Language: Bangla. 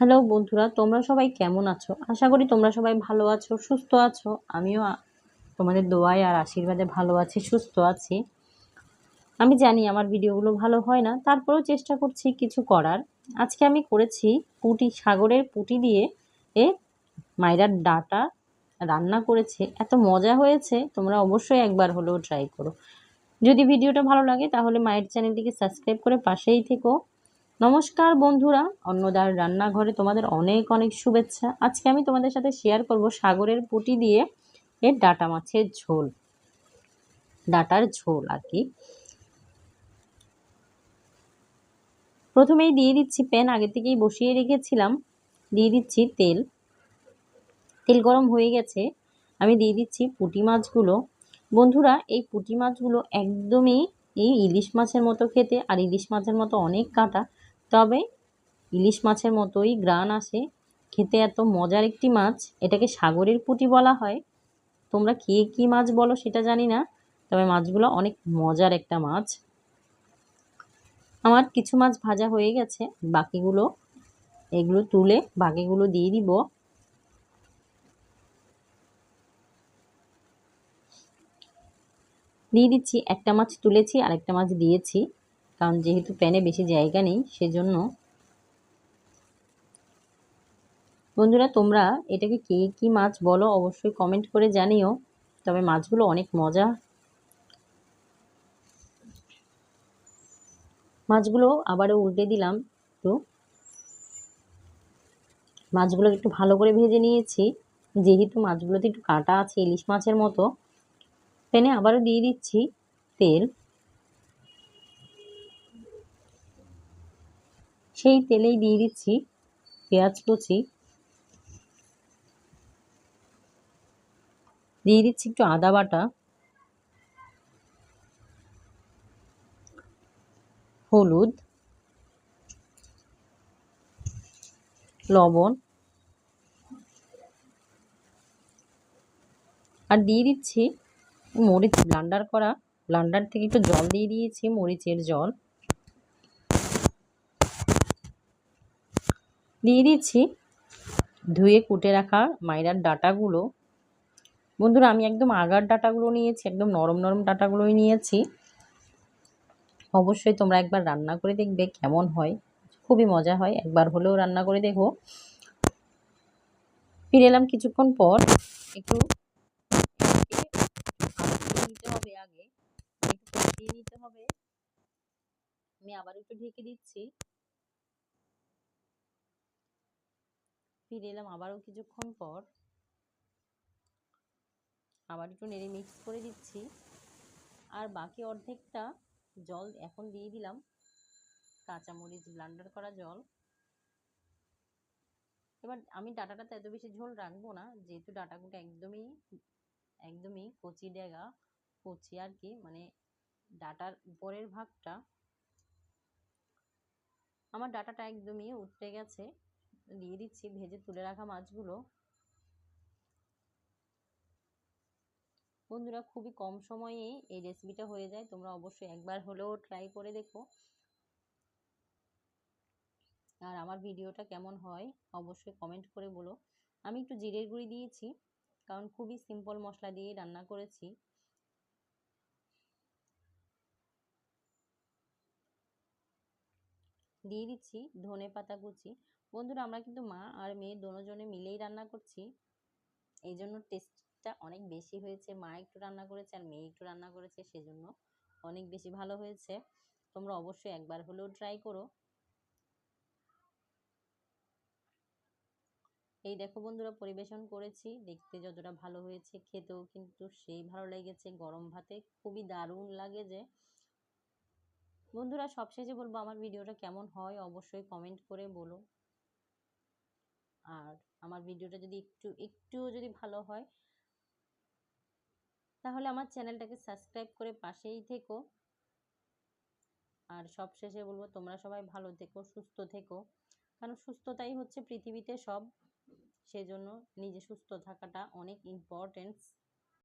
হ্যালো বন্ধুরা, তোমরা সবাই কেমন আছো? আশা করি তোমরা সবাই ভালো আছো, সুস্থ আছো। আমিও তোমাদের দোয়ায় আর আশীর্বাদে ভালো আছি, সুস্থ আছি। আমি জানি আমার ভিডিওগুলো ভালো হয় না, তারপরেও চেষ্টা করছি কিছু করার। আজকে আমি করেছি পুটি, সাগরের পুটি দিয়ে এ মাইরার ডাটা রান্না করেছে। এত মজা হয়েছে, তোমরা অবশ্যই একবার হলেও ট্রাই করো। যদি ভিডিওটা ভালো লাগে তাহলে মায়ের চ্যানেলটিকে সাবস্ক্রাইব করে পাশেই থেকো। নমস্কার বন্ধুরা, অন্নদার রান্নাঘরে তোমাদের অনেক অনেক শুভেচ্ছা। আজকে আমি তোমাদের সাথে শেয়ার করব সাগরের পুঁটি দিয়ে এর ডাটা মাছের ঝোল। ডাটার ঝোল আর কি। প্রথমেই দিয়ে দিচ্ছি প্যান আগে থেকেই বসিয়ে রেখেছিলাম। দিয়ে দিচ্ছি তেল। তেল গরম হয়ে গেছে। আমি দিয়ে দিচ্ছি পুঁটি মাছগুলো। বন্ধুরা, এই পুঁটি মাছগুলো একদমই এই ইলিশ মাছের মতো খেতে আর ইলিশ মাছের মতো অনেক কাটা। তবে ইলিশ মাছের মতোই গ্রান আসে। খেতে এত মজার একটি মাছ, এটাকে সাগরের পুঁটি বলা হয়। তোমরা কে কী মাছ বলো সেটা জানি না, তবে মাছগুলো অনেক মজার একটা মাছ। আমার কিছু মাছ ভাজা হয়ে গেছে, বাকিগুলো এগুলো তুলে বাকিগুলো দিয়ে দিব। দিয়ে দিচ্ছি, একটা মাছ তুলেছি আর একটা মাছ দিয়েছি। কারণ যেহেতু প্যানে বেশি জায়গা নেই, সেজন্য বন্ধুরা তোমরা এটাকে কে কী মাছ বলো অবশ্যই কমেন্ট করে জানিও, তবে মাছগুলো অনেক মজা। মাছগুলো আবারও উল্টে দিলাম একটু। মাছগুলো একটু ভালো করে ভেজে নিয়েছি, যেহেতু মাছগুলোতে একটু কাটা আছে, ইলিশ মাছের মতো। প্যানে আবারও দিয়ে দিচ্ছি তেল। সেই তেলেই দিয়ে দিচ্ছি পেঁয়াজ কুচি। দিয়ে দিচ্ছি একটু আদা বাটা। হলুদ। লবণ। আর দিয়ে দিচ্ছি মরিচ, ব্লান্ডার করা। ব্লান্ডার থেকে একটু জল দিয়ে দিয়েছি মরিচের জল। দিয়ে দিচ্ছি। ধুয়ে কুটে রাখা মাইরার ডাটাগুলো। বন্ধুরা, আমি একদম আগার ডাটাগুলো নিয়েছি, একদম নরম নরম ডাটাগুলোই নিয়েছি। অবশ্যই তোমরা একবার রান্না করে দেখবে কেমন হয়। খুবই মজা হয়, একবার হলেও রান্না করে দেখো। ফিরে এলাম কিছুক্ষণ পর। একটু নিতে হবে আগে। একটু নিতে হবে। আমি আবার একটু ঢেকে দিচ্ছি। ফিরে এলাম আবারও কিছুক্ষণ পর। আবার একটু নেড়ে মিক্স করে দিচ্ছি। আর বাকি অর্ধেকটা জল এখন দিয়ে দিলাম। কাঁচামরিচ ব্লান্ডার করা জল। এবার আমি ডাটাটাতে এত বেশি ঝোল রাখব না, যেহেতু ডাটাগুলো একদমই একদমই কচি ডেগা, কচি আর কি মানে ডাটার উপরের ভাগটা। আমার ডাটাটা একদমই উঠতে গেছে। দিয়ে দিচ্ছি, ভেজে তুলে রাখা মাছগুলো। বন্ধুরা, খুবই কম সময়ে এই রেসিপিটা হয়ে যায়। তোমরা অবশ্যই একবার হলেও ট্রাই করে দেখো। আর আমার ভিডিওটা কেমন হয়, অবশ্যই কমেন্ট করে বলো। আমি একটু জিরের গুঁড়ি দিয়েছি, কারণ খুবই সিম্পল মশলা দিয়ে রান্না করেছি। দিয়ে দিচ্ছি ধনে পাতা কুচি। বন্ধুরা, আমরা কিন্তু মা আর মেয়ে দোনোজনে মিলেই রান্না করছি। এই জন্য টেস্টটা অনেক বেশি হয়েছে। মা একটু রান্না করেছে আর মেয়ে একটু রান্না করেছে, সেজন্য অনেক বেশি ভালো হয়েছে। তোমরা অবশ্যই একবার হলেও ট্রাই করো। এই দেখো বন্ধুরা, পরিবেশন করেছি। দেখতে যতটা ভালো হয়েছে, খেতেও কিন্তু সেই ভালো লেগেছে। গরম ভাতে খুবই দারুণ লাগে যে। বন্ধুরা, সবশেষে বলব, আমার ভিডিওটা কেমন হয় অবশ্যই কমেন্ট করে বলো। আর আমার ভিডিওটা যদি একটু একটুও যদি ভালো হয়, তাহলে আমার চ্যানেলটাকে সাবস্ক্রাইব করে পাশেই থেকো। আর সব শেষে বলব, তোমরা সবাই ভালো থেকো, সুস্থ থেকো। কারণ সুস্থতাই হচ্ছে পৃথিবীতে সব। সেজন্য নিজে সুস্থ থাকাটা অনেক ইম্পর্টেন্স